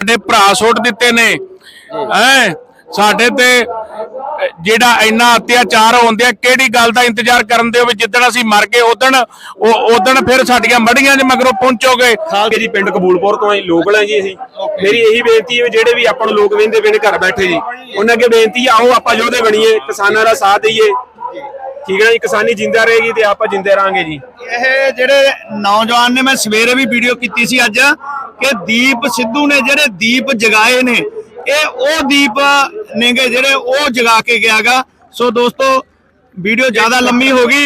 ਸਾਡੇ ਭਰਾ ਸੁੱਟ ਦਿੱਤੇ ਨੇ। ਹੈ? ਸਾਡੇ ਤੇ ਜਿਹੜਾ ਇੰਨਾ ਅਤਿਆਚਾਰ ਹੁੰਦੇ ਕਿਹੜੀ ਗੱਲ ਦਾ ਇੰਤਜ਼ਾਰ ਕਰਨ ਦੇ ਹੋ ਜਿੱਦਣ ਅਸੀਂ ਮਰ ਗਏ, ਉਦਣ ਉਹ ਉਦਣ ਫਿਰ ਸਾਡੀਆਂ ਮੜੀਆਂ ਦੇ ਮਗਰੋਂ ਪਹੁੰਚੋਗੇ। ਖਾਲ ਜੀ ਪਿੰਡ ਕਬੂਲਪੁਰ ਤੋਂ ਅਸੀਂ ਲੋਕਲ ਆ ਜੀ ਅਸੀਂ। ਮੇਰੀ ਇਹੀ ਬੇਨਤੀ ਹੈ ਵੀ ਜਿਹੜੇ ਵੀ ਆਪਾਂ ਨੂੰ ਲੋਕ ਵੇਂਦੇ ਪਏ ਨੇ ਘਰ ਬੈਠੇ ਜੀ, ਉਹਨਾਂ ਅੱਗੇ ਬੇਨਤੀ ਆਓ ਆਪਾਂ ਯੋਧੇ ਬਣੀਏ, ਕਿਸਾਨਾਂ ਦਾ ਸਾਥ ਦਈਏ। ਠੀਕ ਹੈ ਜੀ, ਕਿਸਾਨੀ ਜਿੰਦਾ ਰਹੇਗੀ ਤੇ ਆਪਾਂ ਜਿੰਦੇ ਰਹਾਂਗੇ ਜੀ। ਇਹ ਜਿਹੜੇ ਨੌਜਵਾਨ ਨੇ, ਮੈਂ ਸਵੇਰੇ ਵੀ ਵੀਡੀਓ ਕੀਤੀ ਸੀ ਅੱਜ, ਕਿ ਦੀਪ ਸਿੱਧੂ ਨੇ ਜਿਹੜੇ ਦੀਪ ਜਗਾਏ ਨੇ, ਇਹ ਉਹ ਦੀਪ ਨੇਗੇ ਜਿਹੜੇ ਉਹ ਜਗਾ ਕੇ ਗਿਆਗਾ। ਸੋ ਦੋਸਤੋ ਵੀਡੀਓ ਜ਼ਿਆਦਾ ਲੰਮੀ ਹੋ ਗਈ।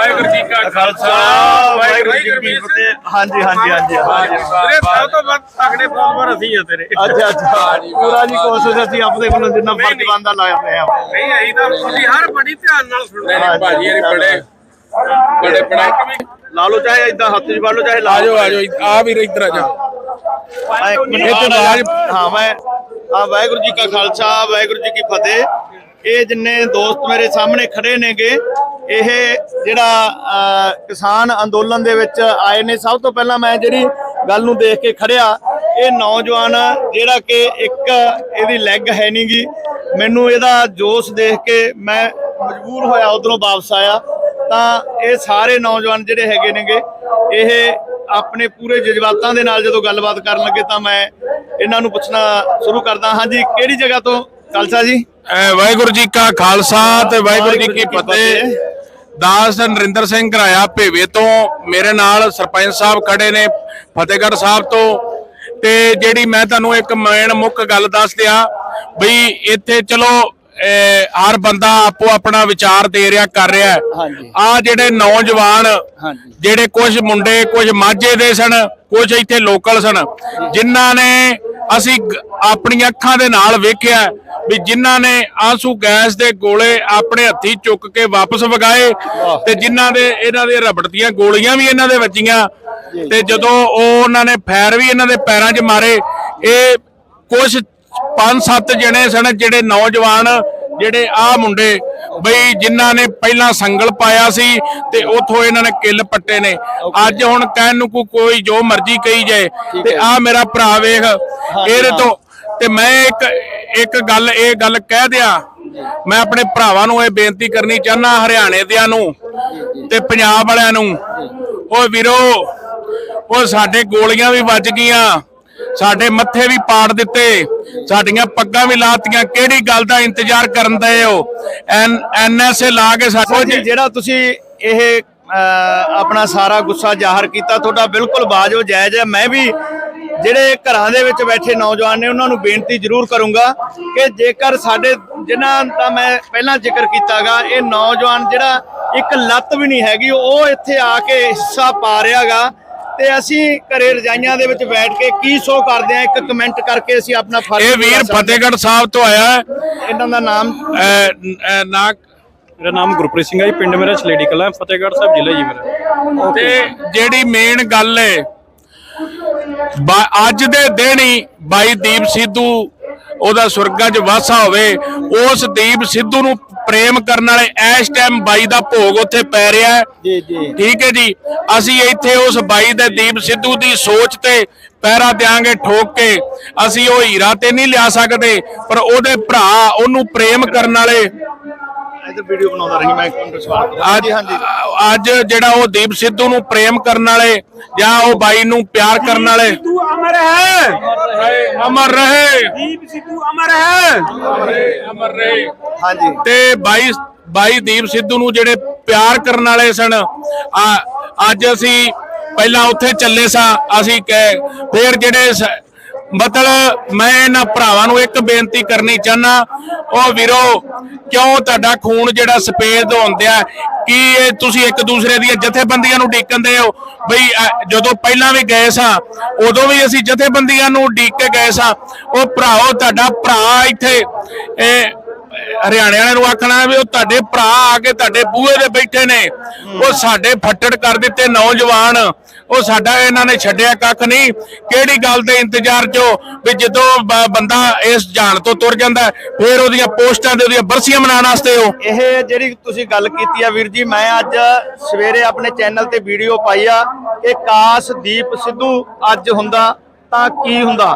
ਵਾਹਿਗੁਰੂ ਜੀ ਕਾ ਖਾਲਸਾ ਵਾਹਿਗੁਰੂ ਜੀ ਕੀ ਫਤਿਹ। ਹਾਂਜੀ ਹਾਂਜੀ ਹਾਂਜੀ ਵੀਰੇ ਸਭ ਤੋਂ ਵੱਧ ਤਗੜੇ ਫੋਲੋਵਰ ਅਸੀਂ ਆ ਤੇਰੇ। ਅੱਛਾ ਅੱਛਾ। ਪੂਰਾ ਜੀ ਕੋਸ਼ਿਸ਼ ਅਸੀਂ ਆਪਣੇ ਵੱਲੋਂ ਜਿੰਨਾ ਫਰਜ਼ ਬੰਦਾ ਲਾ ਰਹੇ ਹਾਂ। ਨਹੀਂ ਅਸੀਂ ਤਾਂ ਤੁਸੀਂ ਹਰ ਬੜੀ ਧਿਆਨ ਨਾਲ ਸੁਣਦੇ ਨੇ ਭਾਜੀ ਇਹ ਬੜੇ ਬੜੇ ਬੜਾ ਲਾ ਲਓ ਚਾਹੇ ਇਦਾਂ ਹੱਥ 'ਚ ਫੜ ਲਓ ਚਾਹੇ ਲਾ ਆਜੋ ਆਜੋ ਆ ਵੀਰ ਇੱਧਰ ਆ ਜਾ। ਆ ਹਾਂ ਮੈਂ ਆ ਵਾਹਿਗੁਰੂ ਜੀ ਕਾ ਖਾਲਸਾ ਵਾਹਿਗੁਰੂ ਜੀ ਕੀ ਫਤਿਹ। ਇਹ ਜਿੰਨੇ ਦੋਸਤ ਮੇਰੇ ਸਾਹਮਣੇ ਖੜੇ ਨੇਗੇ ਇਹ ਜਿਹੜਾ ਕਿਸਾਨ ਅੰਦੋਲਨ ਦੇ ਵਿੱਚ ਆਏ ਨੇ ਸਭ ਤੋਂ ਪਹਿਲਾਂ ਮੈਂ ਜਿਹੜੀ ਗੱਲ ਨੂੰ ਦੇਖ ਕੇ ਖੜਿਆ ਇਹ ਨੌਜਵਾਨ ਜਿਹੜਾ ਕਿ ਇੱਕ ਇਹਦੀ ਲੈਗ ਹੈ ਨਹੀਂਗੀ ਮੈਨੂੰ ਇਹਦਾ ਜੋਸ਼ ਦੇਖ ਕੇ ਮੈਂ ਮਜਬੂਰ ਹੋਇਆ ਉਧਰੋਂ ਵਾਪਸ ਆਇਆ। ਤਾਂ ਇਹ ਸਾਰੇ ਨੌਜਵਾਨ ਜਿਹੜੇ ਹੈਗੇ ਨੇਗੇ ਇਹ ਆਪਣੇ ਪੂਰੇ ਜਜ਼ਬਾਤਾਂ ਦੇ ਨਾਲ ਜਦੋਂ ਗੱਲਬਾਤ ਕਰਨ ਲੱਗੇ ਤਾਂ ਮੈਂ ਇਹਨਾਂ ਨੂੰ ਪੁੱਛਣਾ ਸ਼ੁਰੂ ਕਰਦਾ ਹਾਂਜੀ ਕਿਹੜੀ ਜਗ੍ਹਾ ਤੋਂ? ਖਾਲਸਾ ਜੀ। ਵਾਹਿਗੁਰੂ ਜੀ ਕਾ ਖਾਲਸਾ ਤੇ ਵਾਹਿਗੁਰੂ ਜੀ ਕੀ ਫਤਿਹ। ਦਾਸ ਨਰਿੰਦਰ ਸਿੰਘ ਘਰਾਇਆ ਭੇਵੇ ਤੋਂ ਮੇਰੇ ਨਾਲ ਸਰਪੰਚ ਸਾਹਿਬ ਖੜੇ ਨੇ, ਫਤਿਹਗੜ੍ਹ ਸਾਹਿਬ ਤੋਂ। ਤੇ ਜਿਹੜੀ ਮੈਂ ਤੁਹਾਨੂੰ ਇੱਕ ਮੇਨ ਮੁੱਖ ਗੱਲ ਦੱਸ ਦਿਆਂ, ਬਈ ਇੱਥੇ ਚਲੋ ਹਰ ਬੰਦਾ ਆਪੋ ਆਪਣਾ ਵਿਚਾਰ ਦੇ ਰਿਹਾ ਕਰ ਰਿਹਾ। ਆ ਜਿਹੜੇ ਨੌਜਵਾਨ। ਜਿਹੜੇ ਕੁਝ ਮੁੰਡੇ ਕੁਝ ਮਾਝੇ ਦੇ ਸਨ ਕੁਝ ਇੱਥੇ ਲੋਕਲ ਸਨ ਜਿਨ੍ਹਾਂ ਨੇ ਅਸੀਂ ਆਪਣੀਆਂ ਅੱਖਾਂ ਦੇ ਨਾਲ ਵੇਖਿਆ ਵੀ ਜਿਨ੍ਹਾਂ ਨੇ ਆਂਸੂ ਗੈਸ ਦੇ ਗੋਲੇ ਆਪਣੇ ਹੱਥੀ ਚੁੱਕ ਕੇ ਵਾਪਸ ਵਗਾਏ ਤੇ ਜਿਨ੍ਹਾਂ ਦੇ ਇਹਨਾਂ ਦੇ ਰਬੜ ਦੀਆਂ ਗੋਲੀਆਂ ਵੀ ਇਹਨਾਂ ਦੇ ਵੱਜੀਆਂ ਤੇ ਜਦੋਂ ਉਹ ਉਹਨਾਂ ਨੇ ਫੈਰ ਵੀ ਇਹਨਾਂ ਦੇ ਪੈਰਾਂ 'ਚ ਮਾਰੇ ਇਹ ਕੁਝ ਪੰਜ ਸੱਤ ਜਣੇ ਸਨ ਜਿਹੜੇ ਨੌਜਵਾਨ ਜਿਹੜੇ ਆ ਮੁੰਡੇ ਬਈ ਜਿਨ੍ਹਾਂ ਨੇ ਪਹਿਲਾਂ ਸੰਗਲ ਪਾਇਆ ਸੀ ਤੇ ਉਥੋਂ ਇਹਨਾਂ ਨੇ ਕਿੱਲ ਪੱਟੇ ਨੇ। ਅੱਜ ਹੁਣ ਕਹਿਣ ਨੂੰ ਕੋਈ ਜੋ ਮਰਜ਼ੀ ਕਹੀ ਜਾਏ ਤੇ ਆ ਮੇਰਾ ਭਰਾ ਵੇਖ ਇਹਦੇ ਤੋਂ ਤੇ ਮੈਂ ਇੱਕ ਇੱਕ ਗੱਲ ਇਹ ਗੱਲ ਕਹਿ ਦਿਆਂ। ਮੈਂ ਆਪਣੇ ਭਰਾਵਾਂ ਨੂੰ ਇਹ ਬੇਨਤੀ ਕਰਨੀ ਚਾਹਨਾ ਹਰਿਆਣੇ ਦਿਆਂ ਨੂੰ ਤੇ ਪੰਜਾਬ ਵਾਲਿਆਂ ਨੂੰ। ਓਏ ਵੀਰੋ ਉਹ ਸਾਡੇ ਗੋਲੀਆਂ ਵੀ ਵੱਜ ਗਈਆਂ। ਸਾਡੇ ਮੱਥੇ ਵੀ ਪਾੜ ਦਿੱਤੇ। ਸਾਡੀਆਂ ਪੱਗਾਂ ਵੀ ਲਾਤੀਆਂ। ਕਿਹੜੀ ਗੱਲ ਦਾ ਇੰਤਜ਼ਾਰ ਕਰਨ ਦੇ ਹੋ? ਐਨਐਸਏ ਲਾ ਕੇ ਸਾਡੇ ਜਿਹੜਾ ਤੁਸੀਂ ਇਹ ਆਪਣਾ ਸਾਰਾ ਗੁੱਸਾ ਜ਼ਾਹਰ ਕੀਤਾ, ਤੁਹਾਡਾ ਬਿਲਕੁਲ ਬਾਜੋ ਜਾਇਜ਼ ਹੈ। ਮੈਂ ਵੀ ਜਿਹੜੇ ਘਰਾਂ ਦੇ ਵਿੱਚ ਬੈਠੇ ਨੌਜਵਾਨ ਨੇ, ਉਹਨਾਂ ਨੂੰ ਬੇਨਤੀ ਜ਼ਰੂਰ ਕਰੂੰਗਾ ਕਿ ਜੇਕਰ ਸਾਡੇ, ਜਿਨ੍ਹਾਂ ਦਾ ਮੈਂ ਪਹਿਲਾਂ ਜ਼ਿਕਰ ਕੀਤਾਗਾ, ਇਹ ਨੌਜਵਾਨ ਜਿਹੜਾ ਇੱਕ ਲੱਤ ਵੀ ਨਹੀਂ ਹੈਗੀ, ਉਹ ਇੱਥੇ ਆ ਕੇ ਹਿੱਸਾ ਪਾ ਰਿਹਾਗਾ। ਤੇ ਅਸੀਂ ਘਰੇ ਰਜਾਈਆਂ ਦੇ ਵਿੱਚ ਬੈਠ ਕੇ ਕੀ ਸ਼ੋ ਕਰਦੇ ਆ ਇੱਕ ਕਮੈਂਟ ਕਰਕੇ ਅਸੀਂ ਆਪਣਾ ਫਰਜ਼ ਇਹ ਵੀਰ ਫਤਿਹਗੜ੍ਹ ਸਾਹਿਬ ਤੋਂ ਆਇਆ ਹੈ। ਹਾਂ। ਇਹਨਾਂ ਦਾ ਨਾਮ ਅਹ, ਅਹ, ਨਾ ਮੇਰਾ ਨਾਮ ਗੁਰਪ੍ਰੀਤ ਸਿੰਘ ਹੈ ਜੀ ਪਿੰਡ ਮੇਰਾ ਛਲੇੜੀ ਕਲਾਂ ਹੈ, ਫਤਿਹਗੜ੍ਹ ਸਾਹਿਬ ਜ਼ਿਲ੍ਹਾ ਜੀ ਮੇਰਾ ਤੇ ਜਿਹੜੀ ਮੇਨ ਗੱਲ ਏ ਬਾ- ਅੱਜ ਦੇ ਦਿਨ ਹੀ ਬਾਈ ਦੀਪ ਸਿੱਧੂ ਉਹਦਾ ਸੁਰਗਾਂ 'ਚ ਵਾਸਾ ਹੋਵੇ ਉਸ ਦੀਪ ਸਿੱਧੂ ਨੂੰ ਪ੍ਰੇਮ ਕਰਨ ਵਾਲੇ ਇਸ ਟਾਈਮ ਬਾਈ ਦਾ ਭੋਗ ਉੱਥੇ ਪੈ ਰਿਹਾ ਹੈ। ਜੀ ਜੀ। ਠੀਕ ਹੈ ਜੀ। ਅਸੀਂ ਇੱਥੇ ਉਸ ਬਾਈ ਦੇ ਦੀਪ ਸਿੱਧੂ ਦੀ ਸੋਚ ਤੇ ਪਹਿਰਾ ਦਿਆਂਗੇ ਠੋਕ ਕੇ। ਅਸੀਂ ਉਹ ਹੀਰਾ ਤੇ ਨਹੀਂ ਲਿਆ ਸਕਦੇ ਪਰ ਉਹਦੇ ਭਰਾ ਉਹਨੂੰ ਪ੍ਰੇਮ ਕਰਨ ਵਾਲੇ ਇਧਰ ਵੀਡੀਓ ਬਣਾਉਂਦਾ ਰਹੀ ਮੈਂ ਇੱਕ ਸਵਾਲ ਅੱਜ ਹਾਂਜੀ ਹਾਂਜੀ। ਅੱਜ ਜਿਹੜਾ ਉਹ ਦੀਪ ਸਿੱਧੂ ਨੂੰ ਪ੍ਰੇਮ ਕਰਨ ਵਾਲੇ ਜਾਂ ਉਹ ਬਾਈ ਨੂੰ ਪਿਆਰ ਕਰਨ ਵਾਲੇ ਤੂੰ ਅਮਰ ਹੈ। ਅਮਰ ਰਹੇ। ਦੀਪ ਸਿੱਧੂ ਅਮਰ ਹੈ। ਅਮਰ ਰਹੇ ਹਾਂਜੀ। ਤੇ ਬਾਈ ਬਾਈ ਦੀਪ ਸਿੱਧੂ ਨੂੰ ਜਿਹੜੇ ਪਿਆਰ ਕਰਨ ਵਾਲੇ ਸਨ ਆ ਅੱਜ ਅਸੀਂ ਪਹਿਲਾਂ ਉੱਥੇ ਚੱਲੇ ਸਾਂ ਅਸੀਂ ਕਹਿ- ਫਿਰ ਜਿਹੜੇ ਮਤਲਬ ਮੈਂ ਇਹਨਾਂ ਭਰਾਵਾਂ ਨੂੰ ਇੱਕ ਬੇਨਤੀ ਕਰਨੀ ਚਾਹਨਾ ਉਹ ਵੀਰੋ, ਕਿਉਂ ਤੁਹਾਡਾ ਖੂਨ ਜਿਹੜਾ ਸਫੇਦ ਹੁੰਦਿਆ ਕੀ ਇਹ ਤੁਸੀਂ ਇੱਕ ਦੂਸਰੇ ਦੀਆਂ ਜਥੇਬੰਦੀਆਂ ਨੂੰ ਡੀਕਣਦੇ ਹੋ? ਬਈ ਜਦੋਂ ਪਹਿਲਾਂ ਵੀ ਗਏ ਸਾਂ, ਉਦੋਂ ਵੀ ਅਸੀਂ ਜਥੇਬੰਦੀਆਂ ਨੂੰ ਡੀਕ ਕੇ ਗਏ ਸਾਂ। ਉਹ ਭਰਾਓ, ਤੁਹਾਡਾ ਭਰਾ ਇੱਥੇ, ਇਹ ਹਰਿਆਣੇ ਵਾਲਿਆਂ ਨੂੰ ਆਖਣਾ ਵੀ ਉਹ ਤੁਹਾਡੇ ਭਰਾ ਆ ਕੇ ਤੁਹਾਡੇ ਬੂਹੇ ਦੇ ਬੈਠੇ ਨੇ। ਉਹ ਸਾਡੇ ਫੱਟੜ ਕਰ ਦਿੱਤੇ ਨੌਜਵਾਨ। ਉਹ ਸਾਡਾ ਇਹਨਾਂ ਨੇ ਛੱਡਿਆ ਕੱਖ ਨਹੀਂ। ਕਿਹੜੀ ਗੱਲ ਦੇ ਇੰਤਜ਼ਾਰ 'ਚੋਂ ਵੀ ਜਦੋਂ ਬੰਦਾ ਇਸ ਜਾਣ ਤੋਂ ਤੁਰ ਜਾਂਦਾ ਹੈ, ਉਹਦੀਆਂ ਪੋਸਟਾਂ ਤੇ ਉਹਦੀਆਂ ਬਰਸੀਆਂ ਮਨਾਉਣ ਵਾਸਤੇ ਉਹ। ਇਹ ਜਿਹੜੀ ਤੁਸੀਂ ਗੱਲ ਕੀਤੀ ਆ ਵੀਰ ਜੀ ਮੈਂ ਅੱਜ ਸਵੇਰੇ ਆਪਣੇ ਚੈਨਲ ਤੇ ਵੀਡੀਓ ਪਾਈ ਆ ਕਿ ਕਾਸ਼ ਦੀਪ ਸਿੱਧੂ ਅੱਜ ਹੁੰਦਾ ਤਾਂ ਕੀ ਹੁੰਦਾ?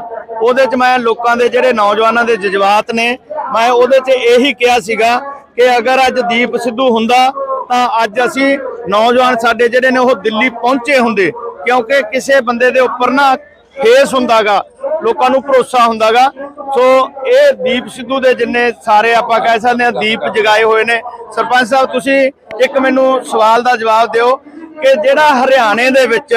ਉਹਦੇ 'ਚ ਮੈਂ ਲੋਕਾਂ ਦੇ ਜਿਹੜੇ ਨੌਜਵਾਨਾਂ ਦੇ ਜਜ਼ਬਾਤ ਨੇ ਮੈਂ ਉਹਦੇ 'ਚ ਇਹੀ ਕਿਹਾ ਸੀਗਾ ਕਿ ਅਗਰ ਅੱਜ ਦੀਪ ਸਿੱਧੂ ਹੁੰਦਾ, ਤਾਂ ਅੱਜ ਅਸੀਂ ਨੌਜਵਾਨ ਸਾਡੇ ਜਿਹੜੇ ਨੇ ਉਹ ਦਿੱਲੀ ਪਹੁੰਚੇ ਹੁੰਦੇ, ਕਿਉਂਕਿ ਕਿਸੇ ਬੰਦੇ ਦੇ ਉੱਪਰ ਨਾ ਫੇਸ ਹੁੰਦਾਗਾ, ਲੋਕਾਂ ਨੂੰ ਭਰੋਸਾ ਹੁੰਦਾਗਾ। ਸੋ ਇਹ ਦੀਪ ਸਿੱਧੂ ਦੇ ਜਿੰਨੇ ਸਾਰੇ ਆਪਾਂ ਕਹਿ ਸਕਦੇ ਹਾਂ ਦੀਪ ਜਗਾਏ ਹੋਏ ਨੇ। ਸਰਪੰਚ ਸਾਹਿਬ, ਤੁਸੀਂ ਇੱਕ ਮੈਨੂੰ ਸਵਾਲ ਦਾ ਜਵਾਬ ਦਿਓ ਕਿ ਜਿਹੜਾ ਹਰਿਆਣੇ ਦੇ ਵਿੱਚ,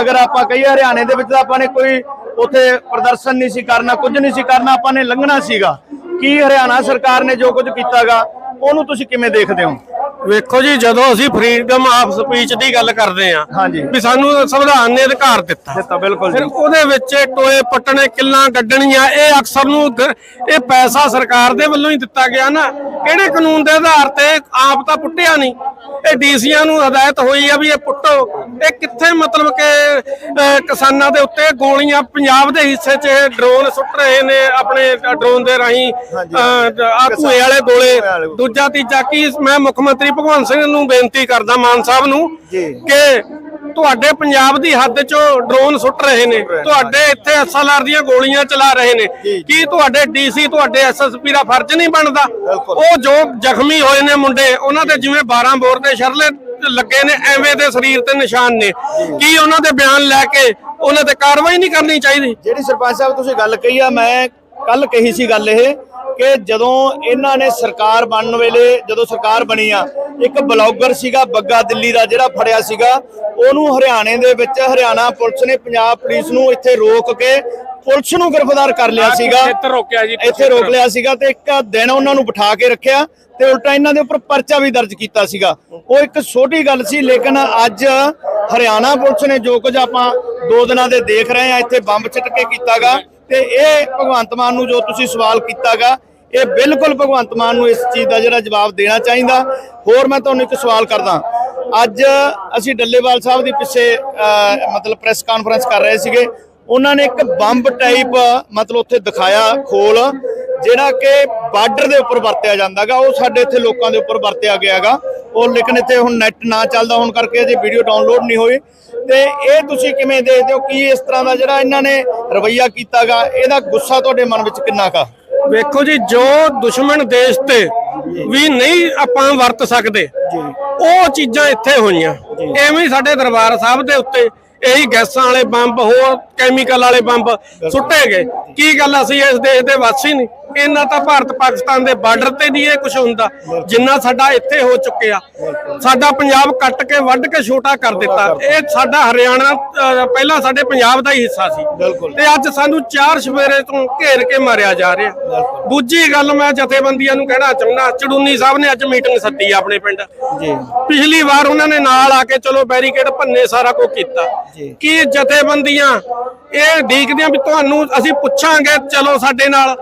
ਅਗਰ ਆਪਾਂ ਕਹੀਏ ਹਰਿਆਣੇ ਦੇ ਵਿੱਚ ਤਾਂ ਆਪਾਂ ਨੇ ਕੋਈ ਉਥੇ ਪ੍ਰਦਰਸ਼ਨ ਨਹੀਂ ਸੀ ਕਰਨਾ, ਕੁਝ ਨਹੀਂ ਸੀ ਕਰਨਾ, ਆਪਾਂ ਨੇ ਲੰਘਣਾ ਸੀਗਾ। ਕੀ ਹਰਿਆਣਾ ਸਰਕਾਰ ਨੇ ਜੋ ਕੁਝ ਕੀਤਾਗਾ ਉਹਨੂੰ ਤੁਸੀਂ ਕਿਵੇਂ ਦੇਖਦੇ ਹੋ? ਵੇਖੋ ਜੀ ਜਦੋਂ ਅਸੀਂ ਫਰੀडम ਆਫ ਸਪੀਚ ਦੀ ਗੱਲ ਕਰਦੇ ਆ ਹਾਂਜੀ। ਵੀ ਸਾਨੂੰ ਸੰਵਿਧਾਨ ਨੇ ਅਧਿਕਾਰ ਦਿੱਤਾ। ਦਿੱਤਾ ਬਿਲਕੁਲ ਫਿਰ ਉਹਦੇ ਵਿੱਚ ਟੋਏ ਪੱਟਣੇ ਕਿੱਲਾਂ ਗੱਡਣੀਆਂ ਇਹ ਅਕਸਰ ਨੂੰ ਇਹ ਪੈਸਾ ਸਰਕਾਰ ਦੇ ਵੱਲੋਂ ਹੀ ਦਿੱਤਾ ਗਿਆ ਨਾ। ਕਿਹੜੇ ਕਾਨੂੰਨ ਦੇ ਆਧਾਰ ਤੇ ਆਪ ਤਾਂ ਪੁੱਟਿਆ ਨਹੀਂ। ਇਹ ਡੀਸੀਆਂ ਨੂੰ ਹਦਾਇਤ ਹੋਈ ਆ ਵੀ ਇਹ ਪੁੱਟੋ। ਇਹ ਕਿੱਥੇ ਮਤਲਬ ਕਿ ਕਿਸਾਨਾਂ ਦੇ ਉੱਤੇ ਗੋਲੀਆਂ ਪੰਜਾਬ ਦੇ ਹਿੱਸੇ 'ਚ ਇਹ ਡਰੋਨ ਸੁੱਟ ਰਹੇ ਨੇ ਆਪਣੇ ਡਰੋਨ ਦੇ ਰਾਹੀਂ ਆ ਧੂਏ ਵਾਲੇ ਗੋਲੇ। ਦੂਜਾ ਤੀਜਾ ਕੀ ਮੈਂ ਮੁੱਖ ਮੰਤਰੀ ਭਗਵੰਤ ਸਿੰਘ ਨੂੰ ਬੇਨਤੀ ਕਰਦਾ ਮਾਨ ਸਾਹਿਬ ਨੂੰ। ਕਿ ਤੁਹਾਡੇ ਪੰਜਾਬ ਦੀ ਹੱਦ ਚੋਂ ਡਰੋਨ ਸੁੱਟ ਰਹੇ ਨੇ ਤੁਹਾਡੇ ਇੱਥੇ ਐਸਐਲਆਰ ਦੀਆਂ ਗੋਲੀਆਂ ਚਲਾ ਰਹੇ ਨੇ। ਕੀ ਤੁਹਾਡੇ ਡੀਸੀ ਤੁਹਾਡੇ ਐਸਐਸਪੀ ਦਾ ਫਰਜ਼ ਨਹੀਂ ਬਣਦਾ? ਉਹ ਜੋ ਜ਼ਖਮੀ ਹੋਏ ਨੇ ਮੁੰਡੇ ਉਹਨਾਂ ਦੇ ਜਿਵੇਂ 12 ਬੋਰ ਦੇ ਸ਼ਰਲੇ ਲੱਗੇ ਨੇ ਐਵੇਂ ਦੇ ਸਰੀਰ ਤੇ ਨਿਸ਼ਾਨ ਨੇ। ਕੀ ਉਹਨਾਂ ਦੇ ਬਿਆਨ ਲੈ ਕੇ ਉਹਨਾਂ ਤੇ ਕਾਰਵਾਈ ਨਹੀਂ ਕਰਨੀ ਚਾਹੀਦੀ? ਜਿਹੜੀ ਸਰਪੰਚ ਸਾਹਿਬ ਤੁਸੀਂ ਗੱਲ ਕਹੀ ਆ ਮੈਂ ਕੱਲ ਕਹੀ ਸੀ ਗੱਲ ਇਹ ਕਿ ਜਦੋਂ ਇਹਨਾਂ ਨੇ ਸਰਕਾਰ ਬਣਨ ਵੇਲੇ ਜਦੋਂ ਸਰਕਾਰ ਬਣੀ ਆ ਇੱਕ ਬਲੌਗਰ ਸੀਗਾ ਬੱਗਾ ਦਿੱਲੀ ਦਾ ਜਿਹੜਾ ਫੜਿਆ ਸੀਗਾ ਉਹਨੂੰ ਹਰਿਆਣੇ ਦੇ ਵਿੱਚ ਹਰਿਆਣਾ ਪੁਲਿਸ ਨੇ ਪੰਜਾਬ ਪੁਲਿਸ ਨੂੰ ਇੱਥੇ ਰੋਕ ਕੇ ਪੁਲਿਸ ਨੂੰ ਗ੍ਰਿਫਤਾਰ ਕਰ ਲਿਆ ਸੀਗਾ। ਇੱਥੇ ਰੋਕਿਆ ਜੀ ਇੱਥੇ ਰੋਕ ਲਿਆ ਸੀਗਾ ਤੇ ਇੱਕ ਦਿਨ ਉਹਨਾਂ ਨੂੰ ਬਿਠਾ ਕੇ ਰੱਖਿਆ ਤੇ ਉਲਟਾ ਇਹਨਾਂ ਦੇ ਉੱਪਰ ਪਰਚਾ ਵੀ ਦਰਜ ਕੀਤਾ ਸੀਗਾ। ਉਹ ਇੱਕ ਛੋਟੀ ਗੱਲ ਸੀ ਲੇਕਿਨ ਅੱਜ ਹਰਿਆਣਾ ਪੁਲਿਸ ਨੇ ਜੋ ਕੁਝ ਆਪਾਂ ਦੋ ਦਿਨਾਂ ਦੇ ਦੇਖ ਰਹੇ ਆ ਇੱਥੇ ਬੰਬ ਛਿੱਟ ਕੇ ਕੀਤਾਗਾ। ਤੇ ਇਹ ਭਗਵੰਤ ਮਾਨ ਨੂੰ ਜੋ ਤੁਸੀਂ ਸਵਾਲ ਕੀਤਾਗਾ, ਇਹ ਬਿਲਕੁਲ ਭਗਵੰਤ ਮਾਨ ਨੂੰ ਇਸ ਚੀਜ਼ ਦਾ ਜਿਹੜਾ ਜਵਾਬ ਦੇਣਾ ਚਾਹੀਦਾ। ਹੋਰ ਮੈਂ ਤੁਹਾਨੂੰ ਇੱਕ ਸਵਾਲ ਕਰਦਾ। ਅੱਜ ਅਸੀਂ ਡੱਲੇਵਾਲ ਸਾਹਿਬ ਦੀ ਪਿੱਛੇ ਮਤਲਬ ਪ੍ਰੈਸ ਕਾਨਫਰੰਸ ਕਰ ਰਹੇ ਸੀਗੇ। ਉਹਨਾਂ ਨੇ ਇੱਕ ਬੰਬ ਟਾਈਪ ਮਤਲਬ ਉੱਥੇ ਦਿਖਾਇਆ ਖੋਲ। ਜਿਹੜਾ ਕਿ ਬਾਰਡਰ ਦੇ ਉੱਪਰ ਵਰਤਿਆ ਜਾਂਦਾਗਾ ਉਹ ਸਾਡੇ ਇੱਥੇ ਲੋਕਾਂ ਦੇ ਉੱਪਰ ਵਰਤਿਆ ਗਿਆਗਾ। ਉਹ ਲੇਕਿਨ ਇੱਥੇ ਹੁਣ ਨੈਟ ਨਾ ਚੱਲਦਾ ਹੋਣ ਕਰਕੇ ਅਜੇ ਵੀਡੀਓ ਡਾਊਨਲੋਡ ਨਹੀਂ ਹੋਈ। ਤੇ ਇਹ ਤੁਸੀਂ ਕਿਵੇਂ ਦੇਖਦੇ ਹੋ ਕੀ ਇਸ ਤਰ੍ਹਾਂ ਦਾ ਜਿਹੜਾ ਇਹਨਾਂ ਨੇ ਰਵੱਈਆ ਕੀਤਾਗਾ ਇਹਦਾ ਗੁੱਸਾ ਤੁਹਾਡੇ ਮਨ ਵਿੱਚ ਕਿੰਨਾ ਕਾ ਵੇਖੋ ਜੀ ਜੋ ਦੁਸ਼ਮਣ ਦੇਸ਼ ਤੇ ਵੀ ਨਹੀਂ ਆਪਾਂ ਵਰਤ ਸਕਦੇ ਉਹ ਚੀਜ਼ਾਂ ਇੱਥੇ ਹੋਈਆਂ। ਐਵੇਂ ਸਾਡੇ ਦਰਬਾਰ ਸਾਹਿਬ ਦੇ ਉੱਤੇ ਇਹੀ ਗੈਸਾਂ ਵਾਲੇ ਬੰਬ ਹੋਰ ਕੈਮੀਕਲ ਵਾਲੇ ਬੰਬ ਸੁੱਟੇ ਗਏ। ਕੀ ਗੱਲ ਅਸੀਂ ਇਸ ਦੇਸ਼ ਦੇ ਵਾਸੀ ਨਹੀਂ। ਇੰਨਾ ਤਾਂ ਭਾਰਤ ਪਾਕਿਸਤਾਨ ਦੇ ਬਾਰਡਰ ਤੇ ਨਹੀਂ ਇਹ ਕੁਝ ਹੁੰਦਾ। ਜਿੰਨਾ ਸਾਡਾ ਇੱਥੇ ਹੋ ਚੁੱਕਿਆ। ਸਾਡਾ ਪੰਜਾਬ ਕੱਟ ਕੇ ਵੱਢ ਕੇ ਛੋਟਾ ਕਰ ਦਿੱਤਾ। ਇਹ ਸਾਡਾ ਹਰਿਆਣਾ ਪਹਿਲਾਂ ਸਾਡੇ ਪੰਜਾਬ ਦਾ ਹੀ ਹਿੱਸਾ ਸੀ। ਤੇ ਅੱਜ ਸਾਨੂੰ ਚਾਰ ਸਵੇਰੇ ਤੋਂ ਘੇਰ ਕੇ ਮਾਰਿਆ ਜਾ ਰਿਹਾ। ਦੂਜੀ ਗੱਲ ਮੈਂ ਜਥੇਬੰਦੀਆਂ ਨੂੰ ਕਹਿਣਾ ਚਾਹੁੰਦਾ ਚੜੂਨੀ ਸਾਹਿਬ ਨੇ ਅੱਜ ਮੀਟਿੰਗ ਸੱਦੀ ਆਪਣੇ ਪਿੰਡ। ਜੀ। ਪਿਛਲੀ ਵਾਰ ਉਹਨਾਂ ਨੇ ਨਾਲ ਆ ਕੇ ਚਲੋ ਬੈਰੀਕੇਡ ਭੰਨੇ ਸਾਰਾ ਕੁਝ ਕੀਤਾ। ਕੀ ਜਥੇਬੰਦੀਆਂ? ਇਹ ਦੇਖਦਿਆਂ ਵੀ ਤੁਹਾਨੂੰ ਅਸੀਂ ਪੁੱਛਾਂਗੇ ਚਲੋ ਸਾਡੇ ਨਾਲ।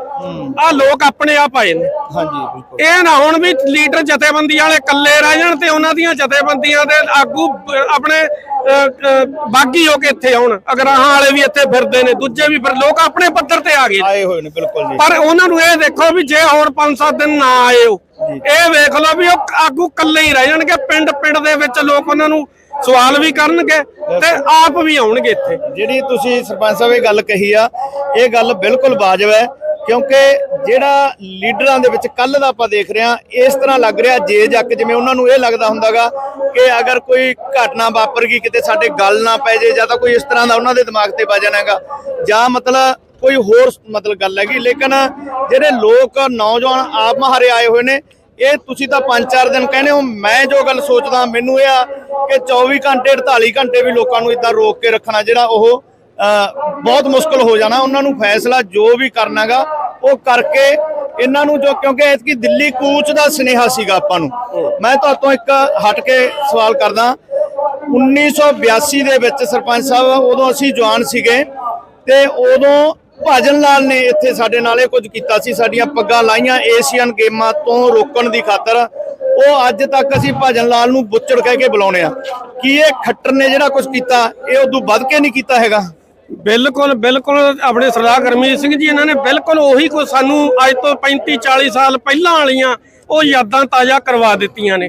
ਆ ਲੋਕ ਆਪਣੇ ਆਪ ਆਏ ਨੇ। ਹਾਂਜੀ ਬਿਲਕੁਲ। ਇਹ ਨਾ ਹੁਣ ਵੀ ਲੀਡਰ ਜਥੇਬੰਦੀ ਵਾਲੇ ਇਕੱਲੇ ਰਹਿ ਜਾਣ ਤੇ ਉਹਨਾਂ ਦੀਆਂ ਜਥੇਬੰਦੀਆਂ ਦੇ ਆਗੂ ਆਪਣੇ ਬਾਗੀ ਹੋ ਕੇ ਇੱਥੇ ਆਉਣ। ਅਗਰਾਹਾਂ ਵਾਲੇ ਵੀ ਇੱਥੇ ਫਿਰਦੇ ਨੇ ਦੂਜੇ ਵੀ ਫਿਰ ਲੋਕ ਆਪਣੇ ਪੱਧਰ ਤੇ ਆ ਗਏ। ਆਏ ਹੋਏ ਨੇ ਬਿਲਕੁਲ ਜੀ। ਪਰ ਉਹਨਾਂ ਨੂੰ ਇਹ ਦੇਖੋ ਵੀ ਜੇ ਹੋਰ 5-7 ਦਿਨ ਨਾ ਆਏ ਹੋ ਇਹ ਵੇਖ ਲਓ ਵੀ ਉਹ ਆਗੂ ਇਕੱਲੇ ਹੀ ਰਹਿ ਜਾਣਗੇ। ਪਿੰਡ ਪਿੰਡ ਦੇ ਵਿੱਚ ਲੋਕ ਉਹਨਾਂ ਨੂੰ ਸਵਾਲ ਵੀ ਕਰਨਗੇ ਤੇ ਆਪ ਵੀ ਆਉਣਗੇ ਇੱਥੇ। ਜਿਹੜੀ ਤੁਸੀਂ ਸਰਪੰਚ ਸਾਹਿਬ ਇਹ ਗੱਲ ਕਹੀ ਆ ਇਹ ਗੱਲ ਬਿਲਕੁਲ ਵਾਜਬ ਹੈ ਕਿਉਂਕਿ ਜਿਹੜਾ ਲੀਡਰਾਂ ਦੇ ਵਿੱਚ ਕੱਲ ਦਾ ਆਪਾਂ ਦੇਖ ਰਹੇ ਹਾਂ ਇਸ ਤਰ੍ਹਾਂ ਲੱਗ ਰਿਹਾ ਜੇ ਜੱਕ ਜਿਵੇਂ ਉਹਨਾਂ ਨੂੰ ਇਹ ਲੱਗਦਾ ਹੁੰਦਾਗਾ ਕਿ ਅਗਰ ਕੋਈ ਘਟਨਾ ਵਾਪਰ ਗਈ ਕਿਤੇ ਸਾਡੇ ਗੱਲ ਨਾ ਪੈ ਜੇ ਜਾਂ ਤਾਂ ਕੋਈ ਇਸ ਤਰ੍ਹਾਂ ਦਾ ਉਹਨਾਂ ਦੇ ਦਿਮਾਗ ਤੇ ਵਜਨ ਹੈਗਾ ਜਾਂ ਮਤਲਬ ਕੋਈ ਹੋਰ ਮਤਲਬ ਗੱਲ ਹੈਗੀ। ਲੇਕਿਨ ਜਿਹੜੇ ਲੋਕ ਨੌਜਵਾਨ ਆਪ ਮਹਾਰੇ ਆਏ ਹੋਏ ਨੇ ਇਹ ਤੁਸੀਂ ਤਾਂ 5-4 ਦਿਨ ਕਹਿੰਦੇ ਹੋ, ਮੈਂ ਜੋ ਗੱਲ ਸੋਚਦਾ, ਮੈਨੂੰ ਇਹ ਆ ਕਿ 24 ਘੰਟੇ 48 ਘੰਟੇ ਵੀ ਲੋਕਾਂ ਨੂੰ ਇਦਾਂ ਰੋਕ ਕੇ ਰੱਖਣਾ, ਜਿਹੜਾ ਉਹ ਬਹੁਤ ਮੁਸ਼ਕਲ ਹੋ ਜਾਣਾ, ਉਹਨਾਂ ਨੂੰ ਫੈਸਲਾ ਜੋ ਵੀ ਕਰਨਾਗਾ, ਉਹ ਕਰਕੇ ਇਹਨਾਂ ਨੂੰ ਜੋ, ਕਿਉਂਕਿ ਐਤਕੀ ਦਿੱਲੀ ਕੂਚ ਦਾ ਸੁਨੇਹਾ ਸੀਗਾ ਆਪਾਂ ਨੂੰ। ਮੈਂ ਤੁਹਾਡੇ ਤੋਂ ਇੱਕ ਹਟ ਕੇ ਸਵਾਲ ਕਰਦਾ 1982 ਦੇ ਵਿੱਚ ਸਰਪੰਚ ਸਾਹਿਬ, ਉਦੋਂ ਅਸੀਂ ਜਵਾਨ ਸੀਗੇ, ਤੇ ਉਦੋਂ ਭਾਜਨ ਲਾਲ ਨੇ ਇੱਥੇ ਸਾਡੇ ਨਾਲ ਇਹ ਕੁਝ ਕੀਤਾ ਸੀ, ਸਾਡੀਆਂ ਪੱਗਾਂ ਲਾਈਆਂ ਏਸ਼ੀਅਨ ਗੇਮਾਂ ਤੋਂ ਰੋਕਣ ਦੀ ਖਾਤਰ। ਉਹ ਅੱਜ ਤੱਕ ਅਸੀਂ ਭਾਜਨ ਲਾਲ ਨੂੰ ਬੁੱਚੜ ਕਹਿ ਕੇ ਬੁਲਾਉਣੇ ਆ। ਕੀ ਇਹ ਖੱਟਰ ਨੇ ਜਿਹੜਾ ਕੁਝ ਕੀਤਾ, ਇਹ ਉਦੋਂ ਵੱਧ ਕੇ ਨਹੀਂ ਕੀਤਾ ਹੈਗਾ? ਬਿਲਕੁਲ ਬਿਲਕੁਲ ਆਪਣੇ ਸਰਦਾਰ ਗਰਮੀਤ ਸਿੰਘ ਜੀ, ਇਹਨਾਂ ਨੇ ਬਿਲਕੁਲ ਉਹੀ ਕੋ ਸਾਨੂੰ ਅੱਜ ਤੋਂ 35 40 ਸਾਲ ਪਹਿਲਾਂ ਵਾਲੀਆਂ ਉਹ ਯਾਦਾਂ ਤਾਜ਼ਾ ਕਰਵਾ ਦਿੱਤੀਆਂ ਨੇ।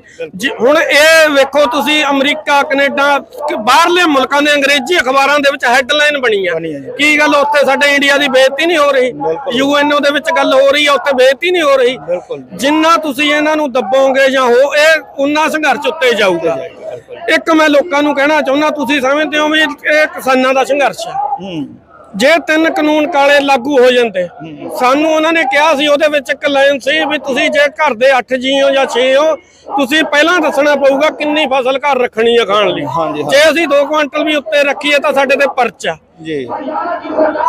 ਹੁਣ ਇਹ ਵੇਖੋ ਤੁਸੀਂ ਅਮਰੀਕਾ ਕੈਨੇਡਾ ਬਾਹਰਲੇ ਮੁਲਕਾਂ ਦੇ ਅੰਗਰੇਜ਼ੀ ਅਖਬਾਰਾਂ ਦੇ ਵਿੱਚ ਹੈਡਲਾਈਨ ਬਣੀਆਂ। ਕੀ ਗੱਲ ਉੱਥੇ ਸਾਡੇ ਇੰਡੀਆ ਦੀ ਬੇਇੱਜ਼ਤੀ ਨਹੀਂ ਹੋ ਰਹੀ? ਯੂਐਨਓ ਦੇ ਵਿੱਚ ਗੱਲ ਹੋ ਰਹੀ ਹੈ ਉੱਥੇ ਬੇਇੱਜ਼ਤੀ ਨਹੀਂ ਹੋ ਰਹੀ। ਜਿੰਨਾ ਤੁਸੀਂ ਇਹਨਾਂ ਨੂੰ ਦੱਬੋਗੇ ਜਾਂ ਹੋ ਇਹ ਉਨਾ ਸੰਘਰਸ਼ ਉੱਤੇ ਜਾਊਗਾ। ਇੱਕ ਮੈਂ ਲੋਕਾਂ ਨੂੰ ਕਹਿਣਾ ਚਾਹੁੰਦਾ ਤੁਸੀਂ ਸਮਝਦੇ ਹੋ ਵੀ ਇਹ ਕਿਸਾਨਾਂ ਦਾ ਸੰਘਰਸ਼ ਹੈ। ਜੇ ਤਿੰਨ ਕਾਨੂੰਨ ਕਾਲੇ ਲਾਗੂ ਹੋ ਜਾਂਦੇ ਸਾਨੂੰ ਉਹਨਾਂ ਨੇ ਕਿਹਾ ਸੀ ਉਹਦੇ ਵਿੱਚ ਇੱਕ ਲਾਈਨ ਸੀ ਵੀ ਤੁਸੀਂ ਜੇ ਘਰ ਦੇ 8 ਜੀ ਹੋ ਜਾਂ 6 ਹੋ ਤੁਸੀਂ ਪਹਿਲਾਂ ਦੱਸਣਾ ਪਊਗਾ ਕਿੰਨੀ ਫਸਲ ਘਰ ਰੱਖਣੀ ਹੈ ਖਾਣ ਲਈ। ਜੇ ਅਸੀਂ 2 ਕੁਇੰਟਲ ਵੀ ਉੱਤੇ ਰੱਖੀਏ ਤਾਂ ਸਾਡੇ ਤੇ ਪਰਚਾ ਜੀ।